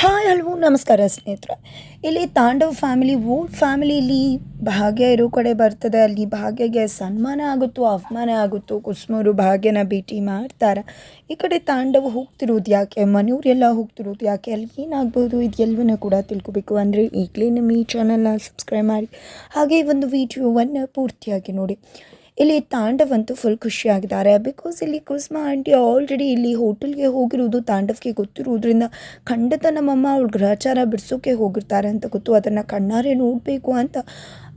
Hi ಹಲವು ನಮಸ್ಕಾರ ಸ್ನೇಹಿತರೆ. ಇಲ್ಲಿ ತಾಂಡವ್ ಫ್ಯಾಮಿಲಿ ಓಲ್ಡ್ ಫ್ಯಾಮಿಲಿಲಿ ಭಾಗ್ಯ ಇರೋ ಕಡೆ ಬರ್ತದೆ. ಅಲ್ಲಿ ಭಾಗ್ಯಗೆ ಸನ್ಮಾನ ಆಗುತ್ತೋ, ಅವಮಾನ ಆಗುತ್ತೋ, ಕುಸುಮರು ಭಾಗ್ಯನ ಭೇಟಿ ಮಾಡ್ತಾರೆ. ಈ ಕಡೆ ತಾಂಡವ್ ಹೋಗ್ತಿರೋದು ಯಾಕೆ? ಮನೆಯವರೆಲ್ಲ ಹೋಗ್ತಿರೋದು ಯಾಕೆ? ಅಲ್ಲಿ ಏನಾಗ್ಬೋದು? ಇದು ಎಲ್ಲವನ್ನೂ ಕೂಡ ತಿಳ್ಕೊಬೇಕು. ಅಂದರೆ ಈಗಲೇ ನಿಮ್ಮ ಈ ಚಾನಲ್ನ ಸಬ್ಸ್ಕ್ರೈಬ್ ಮಾಡಿ. ಹಾಗೆ ಒಂದು ವಿಡಿಯೋವನ್ನು ಪೂರ್ತಿಯಾಗಿ ನೋಡಿ. ಇಲ್ಲಿ ತಾಂಡವ್ ಅಂತೂ ಫುಲ್ ಖುಷಿಯಾಗಿದ್ದಾರೆ. ಬಿಕಾಸ್ ಇಲ್ಲಿ ಕುಸ್ಮಾ ಆಂಟಿ ಆಲ್ರೆಡಿ ಇಲ್ಲಿ ಹೋಟೆಲ್ಗೆ ಹೋಗಿರೋದು ತಾಂಡವ್ಗೆ ಗೊತ್ತಿರೋದ್ರಿಂದ ಖಂಡಿತ ನಮ್ಮಮ್ಮ ಅವ್ಳು ಗ್ರಹಚಾರ ಬಿಡಿಸೋಕೆ ಹೋಗಿರ್ತಾರೆ ಅಂತ ಗೊತ್ತು. ಅದನ್ನು ಕಣ್ಣಾರೆ ನೋಡಬೇಕು ಅಂತ.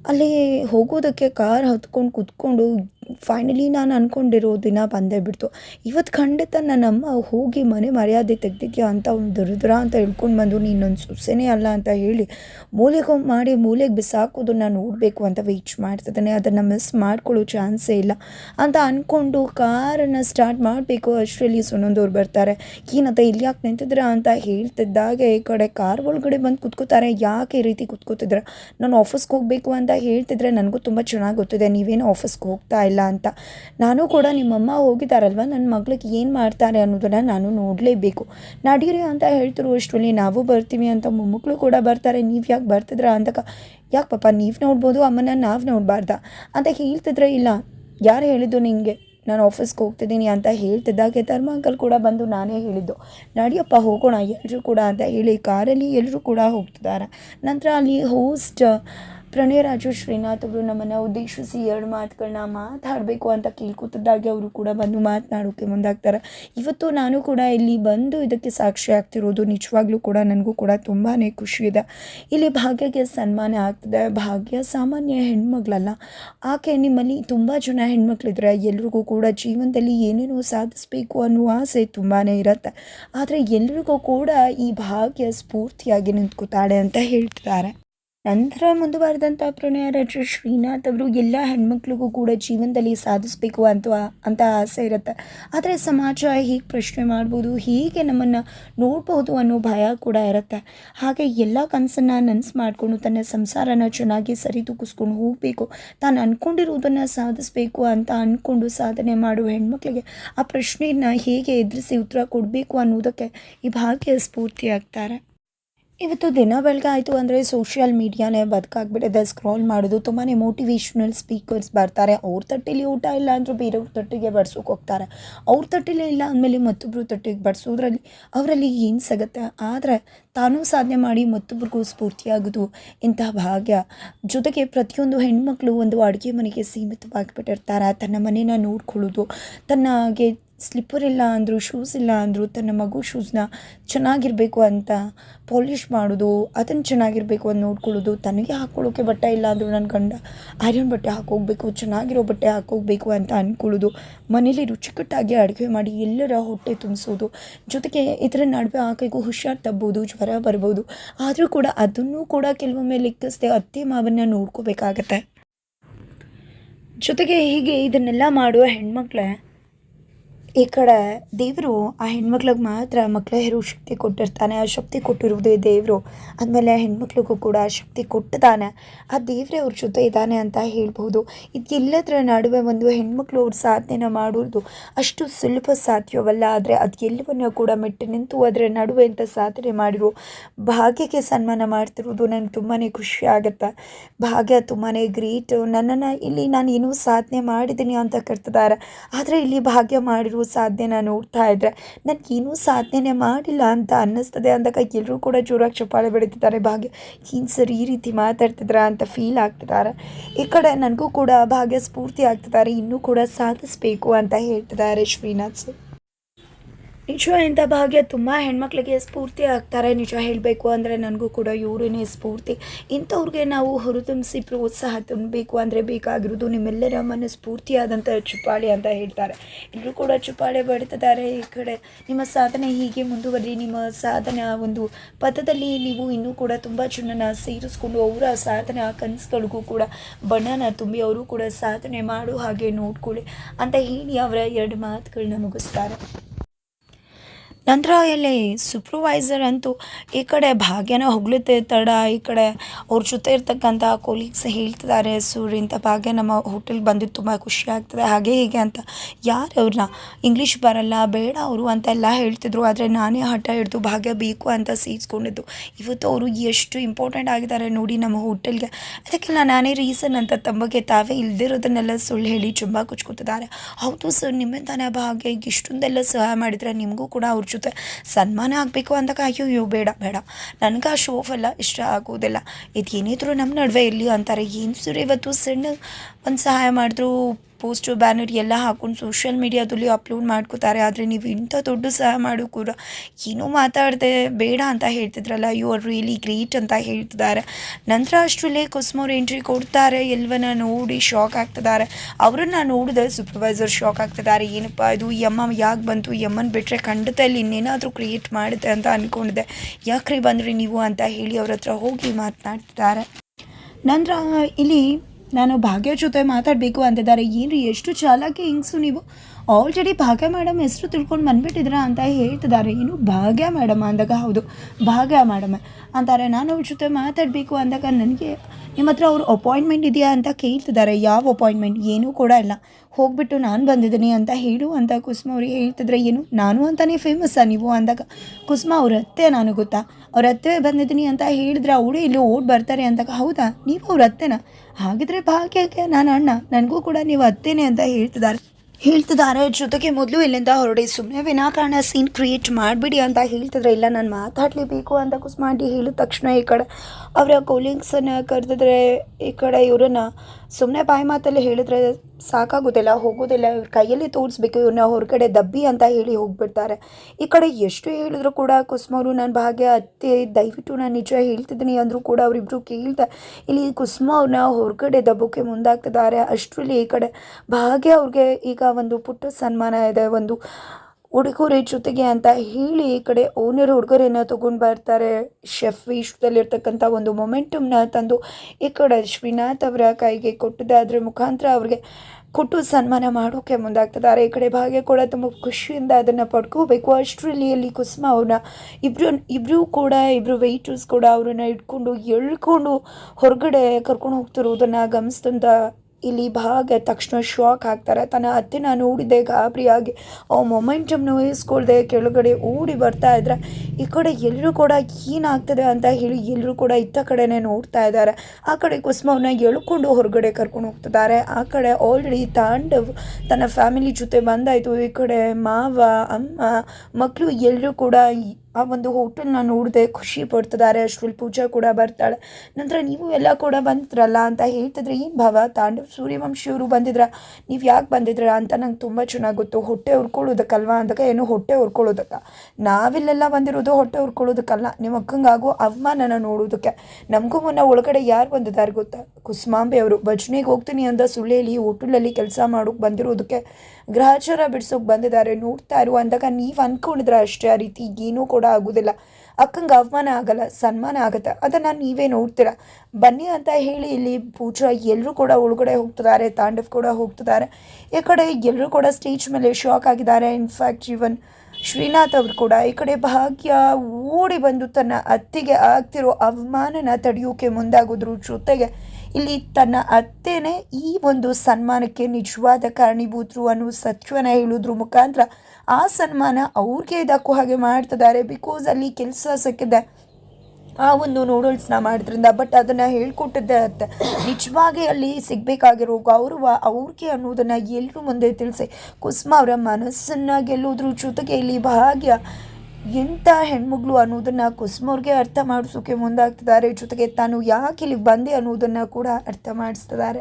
ಅಲ್ಲಿ ಹೋಗೋದಕ್ಕೆ ಕಾರ್ ಹತ್ಕೊಂಡು ಕುತ್ಕೊಂಡು ಫೈನಲಿ ನಾನು ಅಂದ್ಕೊಂಡಿರೋ ದಿನ ಬಂದೇ ಬಿಡ್ತು. ಇವತ್ತು ಖಂಡಿತ ನನ್ನಮ್ಮ ಹೋಗಿ ಮನೆ ಮರ್ಯಾದೆ ತೆಗ್ದಿದ್ಯಾ ಅಂತ ಒಂದು ದುರಿದ್ರ ಅಂತ ಹೇಳ್ಕೊಂಡು ಬಂದು ನೀನೊಂದು ಸೊಸೆನೇ ಅಲ್ಲ ಅಂತ ಹೇಳಿ ಮೂಲೆಗೆ ಮಾಡಿ ಮೂಲೆಗೆ ಬಿಸಾಕೋದನ್ನ ನೋಡಬೇಕು ಅಂತ ವೆಯ್ಟ್ ಮಾಡ್ತಿದ್ದಾನೆ. ಅದನ್ನು ಮಿಸ್ ಮಾಡ್ಕೊಳ್ಳೋ ಚಾನ್ಸೇ ಇಲ್ಲ ಅಂತ ಅಂದ್ಕೊಂಡು ಕಾರನ್ನು ಸ್ಟಾರ್ಟ್ ಮಾಡಬೇಕು. ಅಷ್ಟರಲ್ಲಿ ಸುನಂದವ್ರು ಬರ್ತಾರೆ. ಏನಂತ ಇಲ್ಲಿ ಯಾಕೆ ನಿಂತಿದ್ರ ಅಂತ ಹೇಳ್ತಿದ್ದಾಗ ಈ ಕಡೆ ಕಾರ್ ಒಳಗಡೆ ಬಂದು ಕುತ್ಕೋತಾರೆ. ಯಾಕೆ ಈ ರೀತಿ ಕುತ್ಕೋತಿದ್ರ ನಾನು ಆಫೀಸ್ಗೆ ಹೋಗಬೇಕು ಅಂತ ಹೇಳ್ತಿದ್ರೆ ನನಗೂ ತುಂಬ ಚೆನ್ನಾಗಿ ಗೊತ್ತಿದೆ. ನೀವೇನು ಆಫೀಸ್ಗೆ ಹೋಗ್ತಾ ಅಂತ. ನಾನು ಕೂಡ ನಿಮ್ಮಮ್ಮ ಹೋಗಿದ್ದಾರಲ್ವ? ನನ್ನ ಮಗ್ಳಿಗೆ ಏನು ಮಾಡ್ತಾರೆ ಅನ್ನೋದನ್ನು ನಾನು ನೋಡಲೇಬೇಕು. ನಡೀರಿ ಅಂತ ಹೇಳ್ತಿರೋ ಅಷ್ಟರಲ್ಲಿ ನಾವು ಬರ್ತೀವಿ ಅಂತ ಮೊಮ್ಮಕ್ಕಳು ಕೂಡ ಬರ್ತಾರೆ. ನೀವು ಯಾಕೆ ಬರ್ತಿದ್ರ ಅಂತ ಯಾಕೆ ಪಾಪ ನೀವು ನೋಡ್ಬೋದು ಅಮ್ಮನ ನಾವು ನೋಡಬಾರ್ದ? ಅಂತ ಹೇಳ್ತಿದ್ರೆ ಇಲ್ಲ. ಯಾರು ಹೇಳಿದ್ದು ನಿಮಗೆ ನಾನು ಆಫೀಸ್ಗೆ ಹೋಗ್ತಿದ್ದೀನಿ ಅಂತ ಹೇಳ್ತಿದ್ದಾಗೆ ಧರ್ಮ ಅಂಕಲ್ ಕೂಡ ಬಂದು ನಾನೇ ಹೇಳಿದ್ದು. ನಡಿಯಪ್ಪ, ಹೋಗೋಣ. ಎಲ್ಲರೂ ಕೂಡ ಅಂತ ಹೇಳಿ ಕಾರಲ್ಲಿ ಎಲ್ಲರೂ ಕೂಡ ಹೋಗ್ತಿದ್ದಾರೆ ನಂತರ ಅಲ್ಲಿ ಹೋಸ್ಟ್ ಪ್ರಣಯ ರಾಜು ಶ್ರೀನಾಥ್ ಅವರು ನಮ್ಮನ್ನು ಉದ್ದೇಶಿಸಿ ಎರಡು ಮಾತುಗಳನ್ನ ಮಾತಾಡಬೇಕು ಅಂತ ಕೇಳ್ಕೊತಿದ್ದಾಗೆ ಅವರು ಕೂಡ ಬಂದು ಮಾತನಾಡೋಕ್ಕೆ ಮುಂದಾಗ್ತಾರೆ. ಇವತ್ತು ನಾನು ಕೂಡ ಇಲ್ಲಿ ಬಂದು ಇದಕ್ಕೆ ಸಾಕ್ಷಿ ಆಗ್ತಿರೋದು ನಿಜವಾಗ್ಲೂ ಕೂಡ ನನಗೂ ಕೂಡ ತುಂಬಾ ಖುಷಿ ಇದೆ. ಇಲ್ಲಿ ಭಾಗ್ಯಗೆ ಸನ್ಮಾನ ಆಗ್ತದೆ. ಭಾಗ್ಯ ಸಾಮಾನ್ಯ ಹೆಣ್ಮಗಳಲ್ಲ. ಆಕೆ ನಿಮ್ಮಲ್ಲಿ ತುಂಬ ಜನ ಹೆಣ್ಮಕ್ಳಿದ್ರೆ ಎಲ್ರಿಗೂ ಕೂಡ ಜೀವನದಲ್ಲಿ ಏನೇನೋ ಸಾಧಿಸಬೇಕು ಅನ್ನೋ ಆಸೆ ತುಂಬಾ ಇರುತ್ತೆ. ಆದರೆ ಎಲ್ರಿಗೂ ಕೂಡ ಈ ಭಾಗ್ಯ ಸ್ಫೂರ್ತಿಯಾಗಿ ನಿಂತ್ಕೋತಾಳೆ ಅಂತ ಹೇಳ್ತಿದ್ದಾರೆ. ನಂತರ ಮುಂದುವರೆದಂಥ ಪ್ರಣಯ ರಾಜ ಶ್ರೀನಾಥ್ ಅವರು ಎಲ್ಲ ಹೆಣ್ಮಕ್ಳಿಗೂ ಕೂಡ ಜೀವನದಲ್ಲಿ ಸಾಧಿಸಬೇಕು ಅಂತ ಅಂತ ಆಸೆ ಇರುತ್ತೆ. ಆದರೆ ಸಮಾಜ ಹೀಗೆ ಪ್ರಶ್ನೆ ಮಾಡ್ಬೋದು, ಹೀಗೆ ನಮ್ಮನ್ನು ನೋಡ್ಬೋದು ಅನ್ನೋ ಭಯ ಕೂಡ ಇರುತ್ತೆ. ಹಾಗೆ ಎಲ್ಲ ಕನಸನ್ನು ನನಸು ಮಾಡಿಕೊಂಡು ತನ್ನ ಸಂಸಾರನ ಚೆನ್ನಾಗಿ ಸರಿದೂಗಿಸ್ಕೊಂಡು ಹೋಗಬೇಕು. ತಾನು ಅಂದ್ಕೊಂಡಿರುವುದನ್ನು ಸಾಧಿಸಬೇಕು ಅಂತ ಅಂದ್ಕೊಂಡು ಸಾಧನೆ ಮಾಡುವ ಹೆಣ್ಮಕ್ಳಿಗೆ ಆ ಪ್ರಶ್ನೆಯನ್ನು ಹೇಗೆ ಎದುರಿಸಿ ಉತ್ತರ ಕೊಡಬೇಕು ಅನ್ನೋದಕ್ಕೆ ಈ ಭಾಗ್ಯ ಸ್ಫೂರ್ತಿ ಆಗ್ತಾರೆ ಇವತ್ತು ದಿನ ಬೆಳಗ್ಗೆ ಆಯಿತು ಅಂದರೆ ಸೋಷಿಯಲ್ ಮೀಡಿಯಾನೇ ಬದುಕಾಗ್ಬಿಟ್ಟಿದೆ. ಸ್ಕ್ರಾಲ್ ಮಾಡೋದು ತುಂಬಾ ಮೋಟಿವೇಶ್ನಲ್ ಸ್ಪೀಕರ್ಸ್ ಬರ್ತಾರೆ. ಅವ್ರ ತಟ್ಟೆಲಿ ಊಟ ಇಲ್ಲ ಅಂದರೂ ಬೇರೆಯವ್ರ ತಟ್ಟಿಗೆ ಬಡ್ಸೋಕೆ ಹೋಗ್ತಾರೆ. ಅವ್ರ ತಟ್ಟೆಲಿ ಇಲ್ಲ ಅಂದಮೇಲೆ ಮತ್ತೊಬ್ಬರು ತಟ್ಟೆಗೆ ಬಡಿಸೋದ್ರಲ್ಲಿ ಅವರಲ್ಲಿ ಏನು ಸಿಗುತ್ತೆ? ಆದರೆ ತಾನೂ ಸಾಧನೆ ಮಾಡಿ ಮತ್ತೊಬ್ರಿಗೂ ಸ್ಫೂರ್ತಿಯಾಗೋದು ಇಂತಹ ಭಾಗ್ಯ. ಜೊತೆಗೆ ಪ್ರತಿಯೊಂದು ಹೆಣ್ಮಕ್ಳು ಒಂದು ಅಡುಗೆ ಮನೆಗೆ ಸೀಮಿತವಾಗಿಬಿಟ್ಟಿರ್ತಾರೆ. ತನ್ನ ಮನೇನ ನೋಡ್ಕೊಳ್ಳೋದು ತನ್ನಗೆ ಸ್ಲಿಪ್ಪರ್ ಇಲ್ಲ ಅಂದರು, ಶೂಸ್ ಇಲ್ಲ ಅಂದರು ತನ್ನ ಮಗು ಶೂಸ್ನ ಚೆನ್ನಾಗಿರಬೇಕು ಅಂತ ಪಾಲಿಷ್ ಮಾಡೋದು ಅದನ್ನು ಚೆನ್ನಾಗಿರಬೇಕು ಅಂತ ನೋಡ್ಕೊಳ್ಳೋದು, ತನಗೆ ಹಾಕ್ಕೊಳ್ಳೋಕ್ಕೆ ಬಟ್ಟೆ ಇಲ್ಲ ಅಂದರು ನನ್ನ ಗಂಡ ಐರನ್ ಬಟ್ಟೆ ಹಾಕೋಗ್ಬೇಕು ಚೆನ್ನಾಗಿರೋ ಬಟ್ಟೆ ಹಾಕೋಗ್ಬೇಕು ಅಂತ ಅಂದ್ಕೊಳ್ಳೋದು ಮನೇಲಿ ರುಚಿಕಟ್ಟಾಗಿ ಅಡುಗೆ ಮಾಡಿ ಎಲ್ಲರ ಹೊಟ್ಟೆ ತುಂಬಿಸೋದು. ಜೊತೆಗೆ ಇದರ ನಡುವೆ ಆಕೆಗೂ ಹುಷಾರು ತಬ್ಬೋದು ಜ್ವರ ಬರ್ಬೋದು. ಆದರೂ ಕೂಡ ಅದನ್ನು ಕೂಡ ಕೆಲವೊಮ್ಮೆ ಲೆಕ್ಕಿಸದೆ ಅತ್ತೆ ಮಾವನ್ನ ನೋಡ್ಕೋಬೇಕಾಗತ್ತೆ. ಜೊತೆಗೆ ಹೀಗೆ ಇದನ್ನೆಲ್ಲ ಮಾಡುವ ಹೆಣ್ಮಕ್ಳೇ ಈ ಕಡೆ ದೇವರು ಆ ಹೆಣ್ಮಕ್ಳಿಗೆ ಮಾತ್ರ ಮಕ್ಕಳ ಹೆರು ಶಕ್ತಿ ಕೊಟ್ಟಿರ್ತಾನೆ, ಆ ಶಕ್ತಿ ಕೊಟ್ಟಿರುವುದೇ ದೇವರು. ಆದಮೇಲೆ ಹೆಣ್ಮಕ್ಳಿಗೂ ಕೂಡ ಆ ಶಕ್ತಿ ಕೊಟ್ಟಿದ್ದಾನೆ ಆ ದೇವರೇ ಅವ್ರ ಜೊತೆ ಇದ್ದಾನೆ ಅಂತ ಹೇಳ್ಬೋದು ಇದೆಲ್ಲದರ ನಡುವೆ ಒಂದು ಹೆಣ್ಮಕ್ಳು ಅವ್ರ ಸಾಧನೆನ ಮಾಡೋದು ಅಷ್ಟು ಸುಲಭ ಸಾಧ್ಯವಲ್ಲ. ಆದರೆ ಅದೆಲ್ಲವನ್ನ ಕೂಡ ಮೆಟ್ಟು ನಿಂತು ಅದರ ನಡುವೆ ಅಂತ ಸಾಧನೆ ಮಾಡಿರೋ. ಭಾಗ್ಯಕ್ಕೆ ಸನ್ಮಾನ ಮಾಡ್ತಿರೋದು ನನಗೆ ತುಂಬಾ ಖುಷಿ ಆಗುತ್ತೆ. ಭಾಗ್ಯ ತುಂಬಾ ಗ್ರೇಟ್. ನನ್ನನ್ನು ಇಲ್ಲಿ ನಾನು ಏನೂ ಸಾಧನೆ ಮಾಡಿದ್ದೀನಿ ಅಂತ ಕರ್ತಿದ್ದಾರೆ. ಆದರೆ ಇಲ್ಲಿ ಭಾಗ್ಯ ಮಾಡಿರೋ ಸಾಧನೆನ ನೋಡ್ತಾ ಇದ್ರೆ ನನಗೇನೂ ಸಾಧನೆ ಮಾಡಿಲ್ಲ ಅಂತ ಅನ್ನಿಸ್ತದೆ ಅಂದಾಗ ಎಲ್ಲರೂ ಕೂಡ ಜೋರಾಗಿ ಚಪ್ಪಾಳೆ ಬೆಳೀತಿದ್ದಾರೆ. ಭಾಗ್ಯ ಏನು ಸರ್ ಈ ರೀತಿ ಮಾತಾಡ್ತಿದ್ರ ಅಂತ ಫೀಲ್ ಆಗ್ತಿದ್ದಾರೆ. ಈ ಕಡೆ ನನಗೂ ಕೂಡ ಭಾಗ್ಯ ಸ್ಫೂರ್ತಿ ಆಗ್ತಿದ್ದಾರೆ, ಇನ್ನೂ ಕೂಡ ಸಾಧಿಸಬೇಕು ಅಂತ ಹೇಳ್ತಿದ್ದಾರೆ ಶ್ರೀನಾಥ್ ಸರ್. ನಿಜ ಇಂಥ ಭಾಗ್ಯ, ತುಂಬ ಹೆಣ್ಮಕ್ಳಿಗೆ ಸ್ಫೂರ್ತಿ ಆಗ್ತಾರೆ. ನಿಜ ಹೇಳಬೇಕು ಅಂದರೆ ನನಗೂ ಕೂಡ ಇವರೇನೇ ಸ್ಫೂರ್ತಿ. ಇಂಥವ್ರಿಗೆ ನಾವು ಹೊರತುಂಬಿಸಿ ಪ್ರೋತ್ಸಾಹ ತುಂಬಬೇಕು ಅಂದರೆ ಬೇಕಾಗಿರೋದು ನಿಮ್ಮೆಲ್ಲರ ಮನ ಸ್ಫೂರ್ತಿಯಾದಂಥ ಚುಪ್ಪಾಳಿ ಅಂತ ಹೇಳ್ತಾರೆ. ಎಲ್ಲರೂ ಕೂಡ ಚುಪ್ಪಾಳೆ ಬಡಿತಿದ್ದಾರೆ ಈ ಕಡೆ. ನಿಮ್ಮ ಸಾಧನೆ ಹೀಗೆ ಮುಂದುವರಿ ನಿಮ್ಮ ಸಾಧನೆ ಒಂದು ಪಥದಲ್ಲಿ ನೀವು ಇನ್ನೂ ಕೂಡ ತುಂಬ ಜನನ ಸೇರಿಸ್ಕೊಂಡು ಅವರ ಸಾಧನೆ ಆ ಕನಸುಗಳಿಗೂ ಕೂಡ ಬಣ್ಣನ ತುಂಬಿ ಅವರು ಕೂಡ ಸಾಧನೆ ಮಾಡು ಹಾಗೆ ನೋಡ್ಕೊಳ್ಳಿ ಅಂತ ಹೇಳಿ ಅವರ ಎರಡು ಮಾತುಗಳನ್ನ ಮುಗಿಸ್ತಾರೆ. ನಂತರ ಇಲ್ಲಿ ಸೂಪರ್ವೈಸರ್ ಅಂತೂ ಈ ಕಡೆ ಭಾಗ್ಯನ ತಡ, ಈ ಕಡೆ ಅವ್ರ ಜೊತೆ ಇರ್ತಕ್ಕಂಥ ಕೊಲೀಗ್ಸ್ ಹೇಳ್ತಿದ್ದಾರೆ, ಸೂರ್, ಇಂಥ ಭಾಗ್ಯ ನಮ್ಮ ಹೋಟೆಲ್ಗೆ ಬಂದಿದ್ದು ತುಂಬ ಖುಷಿ ಆಗ್ತದೆ, ಹಾಗೆ ಹೀಗೆ ಅಂತ. ಯಾರು ಅವ್ರನ್ನ ಇಂಗ್ಲೀಷ್ ಬರಲ್ಲ, ಬೇಡ ಅವರು ಅಂತೆಲ್ಲ ಹೇಳ್ತಿದ್ರು, ಆದರೆ ನಾನೇ ಹಠ ಹಿಡಿದು ಭಾಗ್ಯ ಬೇಕು ಅಂತ ಸೀಸ್ಕೊಂಡಿದ್ದು ಇವತ್ತು ಅವರು ಎಷ್ಟು ಇಂಪಾರ್ಟೆಂಟ್ ಆಗಿದ್ದಾರೆ ನೋಡಿ ನಮ್ಮ ಹೋಟೆಲ್ಗೆ ಅದಕ್ಕೆಲ್ಲ ನಾನೇ ರೀಸನ್ ಅಂತ ತಮಗೆ ತಾವೇ ಇಲ್ದಿರೋದನ್ನೆಲ್ಲ ಸುಳ್ಳು ಹೇಳಿ ತುಂಬ ಕುಚ್ಕೊತಿದ್ದಾರೆ. ಹೌದು ಸರ್, ನಿಮ್ಮಿಂದಾನೆ ಭಾಗ್ಯ ಈಗ ಇಷ್ಟೊಂದೆಲ್ಲ ಸಹಾಯ ಮಾಡಿದರೆ ನಿಮಗೂ ಕೂಡ ಅವ್ರ ಜೊತೆ ಸನ್ಮಾನ ಆಗಬೇಕು ಅಂದಾಗ ಅಯ್ಯೋ ಅಯ್ಯೋ, ಬೇಡ ಬೇಡ. ನನಗೆ ಆ ಶೋಫೆಲ್ಲ ಇಷ್ಟ ಆಗೋದಿಲ್ಲ. ಇದು ಏನಿದ್ರು ನಮ್ಮ ನಡುವೆ ಇರಲಿ ಅಂತಾರೆ. ಏನು ಸುರಿ ಇವತ್ತು ಸಣ್ಣ ಒಂದು ಸಹಾಯ ಮಾಡಿದ್ರು ಪೋಸ್ಟು ಬ್ಯಾನರ್ ಎಲ್ಲ ಹಾಕೊಂಡು ಸೋಷಿಯಲ್ ಮೀಡಿಯಾದಲ್ಲಿ ಅಪ್ಲೋಡ್ ಮಾಡ್ಕೋತಾರೆ. ಆದರೆ ನೀವು ಇಂಥ ದೊಡ್ಡ ಸಹಾಯ ಮಾಡು ಕೂಡ. ಏನೂ ಮಾತಾಡದೆ ಬೇಡ ಅಂತ ಹೇಳ್ತಿದ್ರಲ್ಲ ಯು ಆರ್ ರಿಯಲಿ ಗ್ರೇಟ್ ಅಂತ ಹೇಳ್ತಿದ್ದಾರೆ. ನಂತರ ಅಷ್ಟರಲ್ಲೇ ಕುಸ್ಮೋರ್ ಎಂಟ್ರಿ ಕೊಡ್ತಾರೆ, ಎಲ್ಲವನ್ನ ನೋಡಿ ಶಾಕ್ ಆಗ್ತಿದ್ದಾರೆ. ಅವರನ್ನು ನೋಡಿದ್ರೆ ಸೂಪರ್ವೈಸರ್ ಶಾಕ್ ಆಗ್ತಿದ್ದಾರೆ. ಏನಪ್ಪ ಇದು? ಯಮ್ಮ ಯಾಕೆ ಬಂತು? ಯಮ್ಮನ ಬಿಟ್ಟರೆ ಖಂಡಿತ ಇಲ್ಲಿ ಇನ್ನೇನಾದರೂ ಕ್ರಿಯೇಟ್ ಮಾಡುತ್ತೆ ಅಂತ ಅಂದ್ಕೊಂಡಿದೆ ಯಾಕ್ರಿ ಬಂದ್ರಿ ನೀವು? ಅಂತ ಹೇಳಿ ಅವ್ರ ಹತ್ರ ಹೋಗಿ ಮಾತನಾಡ್ತಿದ್ದಾರೆ. ನಂತರ ಇಲ್ಲಿ ನಾನು ಭಾಗ್ಯ ಜೊತೆ ಮಾತಾಡಬೇಕು ಅಂತಿದ್ದಾರೆ. ಏನು ಎಷ್ಟು ಚಾಲಾಕಿ ಹಿಂಗ್ಸು ನೀವು? ಆಲ್ರೆಡಿ ಭಾಗ್ಯ ಮೇಡಮ್ ಹೆಸರು ತಿಳ್ಕೊಂಡು ಬಂದ್ಬಿಟ್ಟಿದ್ರಾ ಅಂತ ಹೇಳ್ತಿದ್ದಾರೆ. ಏನು ಭಾಗ್ಯ ಮೇಡಮ್ ಅಂದಾಗ ಹೌದು. ಭಾಗ್ಯ ಮೇಡಮ್ ಅಂತಾರೆ. ನಾನು ಅವ್ರ ಜೊತೆ ಮಾತಾಡಬೇಕು ಅಂದಾಗ ನನಗೆ ನಿಮ್ಮ ಹತ್ರ ಅವ್ರ ಅಪಾಯಿಂಟ್ಮೆಂಟ್ ಇದೆಯಾ ಅಂತ ಕೇಳ್ತಿದ್ದಾರೆ. ಯಾವ ಅಪಾಯಿಂಟ್ಮೆಂಟ್ ಏನೂ ಕೂಡ ಇಲ್ಲ. ಹೋಗ್ಬಿಟ್ಟು ನಾನು ಬಂದಿದ್ದೀನಿ ಅಂತ ಹೇಳು ಅಂತ ಕುಸುಮ ಅವ್ರಿಗೆ ಹೇಳ್ತಿದ್ರೆ, ಏನು? ನಾನು ಅಂತಲೇ ಫೇಮಸ್ಸಾ ನೀವು ಅಂದಾಗ ಕುಸುಮ ಅವ್ರ ಅತ್ತೆ ನಾನು ಗೊತ್ತಾ? ಅವ್ರ ಅತ್ತೆ ಬಂದಿದ್ದೀನಿ ಅಂತ ಹೇಳಿದ್ರೆ ಅವಳು ಇಲ್ಲಿ ಓಡ್ ಬರ್ತಾರೆ ಅಂದಾಗ, ಹೌದಾ? ನೀವು ಅವ್ರ ಅತ್ತೆನಾ? ಹಾಗಿದ್ರೆ ಭಾಗ್ಯಕ್ಕೆ ನಾನು ಅಣ್ಣ. ನನಗೂ ಕೂಡ ನೀವು ಅತ್ತೇನೆ ಅಂತ ಹೇಳ್ತಿದ್ದಾರೆ. ಹೇಳ್ತಿದ್ದಾರೆ. ಜೊತೆಗೆ ಮೊದಲು ಇಲ್ಲಿಂದ ಹೊರಡಿ. ಸುಮ್ಮನೆ ವಿನಾಕಾರಣ ಸೀನ್ ಕ್ರಿಯೇಟ್ ಮಾಡಿಬಿಡಿ ಅಂತ ಹೇಳ್ತಿದ್ರೆ, ಇಲ್ಲ, ನಾನು ಮಾತಾಡಲೇಬೇಕು ಅಂತ ಕುಸ್ಮಾಂಡಿ ಹೇಳಿದ ತಕ್ಷಣ ಈ ಕಡೆ ಅವರ ಕೋಲಿಂಗ್ಸನ್ನು ಕರೆದಿದ್ರೆ ಈ ಕಡೆ ಇವ್ರನ್ನ ಸುಮ್ಮನೆ ಬಾಯಿ ಮಾತಲ್ಲಿ ಹೇಳಿದ್ರೆ ಸಾಕಾಗೋದಿಲ್ಲ, ಹೋಗೋದಿಲ್ಲ ಇವ್ರ ಕೈಯಲ್ಲಿ ತೋರಿಸ್ಬೇಕು ಇವ್ರನ್ನ ಹೊರಗಡೆ ದಬ್ಬಿ ಅಂತ ಹೇಳಿ ಹೋಗ್ಬಿಡ್ತಾರೆ. ಈ ಕಡೆ ಎಷ್ಟು ಹೇಳಿದ್ರು ಕೂಡ ಕುಸುಮವರು ನನ್ನ ಭಾಗ್ಯ ಅತ್ತೆ, ದಯವಿಟ್ಟು ನಾನು ನಿಜ ಹೇಳ್ತಿದ್ದೀನಿ ಅಂದರೂ ಕೂಡ ಅವರಿಬ್ಬರು ಕೇಳ್ತಾ, ಇಲ್ಲಿ ಕುಸುಮ ಅವ್ರನ್ನ ಹೊರಗಡೆ ದಬ್ಬಕ್ಕೆ ಮುಂದಾಗ್ತಿದ್ದಾರೆ. ಅಷ್ಟರಲ್ಲಿ ಈ ಕಡೆ ಭಾಗ್ಯ ಅವ್ರಿಗೆ ಈಗ ಒಂದು ಪುಟ್ಟ ಸನ್ಮಾನ ಇದೆ, ಒಂದು ಉಡುಗೊರೆ ಜೊತೆಗೆ ಅಂತ ಹೇಳಿ ಈ ಕಡೆ ಓನರ್ ಉಡುಗೊರೆನ ತೊಗೊಂಡು ಬರ್ತಾರೆ. ಶೆಫ್ ವಿಶ್ವದಲ್ಲಿರ್ತಕ್ಕಂಥ ಒಂದು ಮೊಮೆಂಟಮ್ನ ತಂದು ಈ ಕಡೆ ಶ್ರೀನಾಥ್ ಅವರ ಕೈಗೆ ಕೊಟ್ಟಿದೆ ಅದರ ಮುಖಾಂತರ ಅವ್ರಿಗೆ ಕೊಟ್ಟು ಸನ್ಮಾನ ಮಾಡೋಕ್ಕೆ ಮುಂದಾಗ್ತಿದ್ದಾರೆ. ಈ ಕಡೆ ಭಾಗ್ಯ ಕೂಡ ತುಂಬ ಖುಷಿಯಿಂದ ಅದನ್ನು ಪಡ್ಕೋಬೇಕು. ಆಸ್ಟ್ರೇಲಿಯಲ್ಲಿ ಕುಸುಮ ಅವ್ರನ್ನ ಇಬ್ಬರು ಇಬ್ಬರು ಕೂಡ ಇಬ್ಬರು ವೆಯ್ಟರ್ಸ್ ಕೂಡ ಅವ್ರನ್ನ ಇಟ್ಕೊಂಡು ಎಳ್ಕೊಂಡು ಹೊರಗಡೆ ಕರ್ಕೊಂಡು ಹೋಗ್ತಿರೋದನ್ನು ಗಮನಿಸಿದಂಥ ಇಲ್ಲಿ ಭಾಗ, ತಕ್ಷಣ ಶಾಕ್ ಆಗ್ತಾರೆ. ತನ್ನ ಅತ್ತೆನ ನೋಡಿದೆ, ಗಾಬರಿಯಾಗಿ. ಆ ಮೊಮೆಂಟಮ್ನ ವಹಿಸ್ಕೊಳ್ದೆ ಕೆಳಗಡೆ ಓಡಿ ಬರ್ತಾ ಇದ್ರೆ, ಈ ಕಡೆ ಎಲ್ಲರೂ ಕೂಡ ಏನಾಗ್ತದೆ ಅಂತ ಹೇಳಿ ಎಲ್ಲರೂ ಕೂಡ ಇತ್ತ ಕಡೆನೇ ನೋಡ್ತಾ ಇದ್ದಾರೆ. ಆ ಕಡೆ ಕುಸುಮವನ್ನ ಎಳ್ಕೊಂಡು ಹೊರಗಡೆ ಕರ್ಕೊಂಡು ಹೋಗ್ತಿದ್ದಾರೆ. ಆ ಕಡೆ ಆಲ್ರೆಡಿ ತಾಂಡವ್ ತನ್ನ ಫ್ಯಾಮಿಲಿ ಜೊತೆ ಬಂದಾಯಿತು. ಈ ಕಡೆ ಮಾವ, ಅಮ್ಮ ಮಕ್ಕಳು ಎಲ್ಲರೂ ಕೂಡ ಆ ಒಂದು ಹೋಟೆಲ್ನ ನೋಡಿದೆ ಖುಷಿ ಪಡ್ತಿದ್ದಾರೆ ಅಷ್ಟರಲ್ಲಿ ಪೂಜಾ ಕೂಡ ಬರ್ತಾಳೆ. ನಂತರ ನೀವು ಎಲ್ಲ ಕೂಡ ಬಂದ್ರಲ್ಲ ಅಂತ ಹೇಳ್ತಿದ್ರೆ, ಏನು ಭಾವ, ತಾಂಡವ್ ಸೂರ್ಯವಂಶಿಯವರು ಬಂದಿದ್ರ? ನೀವು ಯಾಕೆ ಬಂದಿದ್ರ? ಅಂತ ನಂಗೆ ತುಂಬ ಚೆನ್ನಾಗಿ ಗೊತ್ತು. ಹೊಟ್ಟೆ ಹುರ್ಕೊಳ್ಳೋದಕ್ಕಲ್ವಾ ಅಂದಾಗ ಏನು ಹೊಟ್ಟೆ ಹುರ್ಕೊಳ್ಳೋದಕ್ಕ ನಾವಿಲ್ಲೆಲ್ಲ ಬಂದಿರೋದು ಹೊಟ್ಟೆ ಹುರ್ಕೊಳ್ಳೋದಕ್ಕಲ್ಲ ನಿಮ್ಮ ಅಕ್ಕಂಗಾಗೋ ಅವಮಾನನ ನೋಡೋದಕ್ಕೆ. ನಮಗೂ ಮುನ್ನ ಒಳಗಡೆ ಯಾರು ಬಂದಿದ್ದಾರೆ ಗೊತ್ತಾ? ಕುಸುಮಾಂಬೆ ಅವರು. ಭಜನೆಗೆ ಹೋಗ್ತೀನಿ ಅಂತ ಸುಳ್ಳೇಲಿ ಹೋಟೆಲಲ್ಲಿ ಕೆಲಸ ಮಾಡೋಕ್ಕೆ ಬಂದಿರೋದಕ್ಕೆ. ಗ್ರಹಚಾರ ಬಿಡ್ಸೋಕೆ ಬಂದಿದ್ದಾರೆ. ನೋಡ್ತಾ ಇರು. ಅಂದಾಗ ನೀವು ಅಂದ್ಕೊಂಡಿದ್ರೆ ಅಷ್ಟೇ ಆ ರೀತಿ. ಏನೂ ಕೂಡ ಆಗೋದಿಲ್ಲ. ಅಕ್ಕಂಗೆ ಅವಮಾನ ಆಗಲ್ಲ, ಸನ್ಮಾನ ಆಗುತ್ತೆ. ಅದನ್ನು ನೀವೇ ನೋಡ್ತೀರ? ಬನ್ನಿ ಅಂತ ಹೇಳಿ ಇಲ್ಲಿ ಪೂಜಾ ಎಲ್ಲರೂ ಕೂಡ ಒಳಗಡೆ ಹೋಗ್ತಿದ್ದಾರೆ. ತಾಂಡವ್ ಕೂಡ ಹೋಗ್ತಿದ್ದಾರೆ. ಈ ಕಡೆ ಎಲ್ಲರೂ ಕೂಡ ಸ್ಟೇಜ್ ಮೇಲೆ ಶಾಕ್ ಆಗಿದ್ದಾರೆ. ಇನ್ಫ್ಯಾಕ್ಟ್ ಇವನ್ ಶ್ರೀನಾಥ್ ಅವರು ಕೂಡ. ಈ ಕಡೆ ಭಾಗ್ಯ ಓಡಿ ಬಂದು ತನ್ನ ಅತ್ತಿಗೆ ಆಗ್ತಿರೋ ಅವಮಾನನ ತಡೆಯೋಕೆ ಮುಂದಾಗೋದ್ರ ಜೊತೆಗೆ ಇಲ್ಲಿ ತನ್ನ ಅತ್ತೆನೇ ಈ ಒಂದು ಸನ್ಮಾನಕ್ಕೆ ನಿಜವಾದ ಕಾರಣೀಭೂತರು ಅನ್ನೋ ಸತ್ವನ ಹೇಳೋದ್ರ ಮುಖಾಂತರ ಆ ಸನ್ಮಾನ ಅವ್ರಿಗೆ ದಕ್ಕು ಹಾಗೆ ಮಾಡ್ತಿದ್ದಾರೆ ಬಿಕಾಸ್ ಅಲ್ಲಿ ಕೆಲಸ ಸಿಕ್ಕಿದೆ. ಆ ಒಂದು ನೂಡಲ್ಸ್ನ ಮಾಡೋದ್ರಿಂದ ಬಟ್ ಅದನ್ನು ಹೇಳ್ಕೊಟ್ಟಿದ್ದೆ ಅತ್ತೆ. ನಿಜವಾಗಿ ಅಲ್ಲಿ ಸಿಗಬೇಕಾಗಿರೋ ಗೌರವ ಅವ್ರಿಗೆ ಅನ್ನೋದನ್ನು ಎಲ್ಲರೂ ಮುಂದೆ ತಿಳಿಸಿ ಕುಸುಮ ಅವರ ಮನಸ್ಸನ್ನು ಗೆಲ್ಲೋದ್ರ ಜೊತೆಗೆ ಇಲ್ಲಿ ಭಾಗ್ಯ ಎಂಥ ಹೆಣ್ಮಗಳು ಅನ್ನೋದನ್ನು ಕುಸುಮವ್ರಿಗೆ ಅರ್ಥ ಮಾಡಿಸೋಕೆ ಮುಂದಾಗ್ತಿದ್ದಾರೆ. ಜೊತೆಗೆ ತಾನು ಯಾಕೆ ಇಲ್ಲಿಗೆ ಬಂದೆ ಅನ್ನೋದನ್ನು ಕೂಡ ಅರ್ಥ ಮಾಡಿಸ್ತಿದ್ದಾರೆ.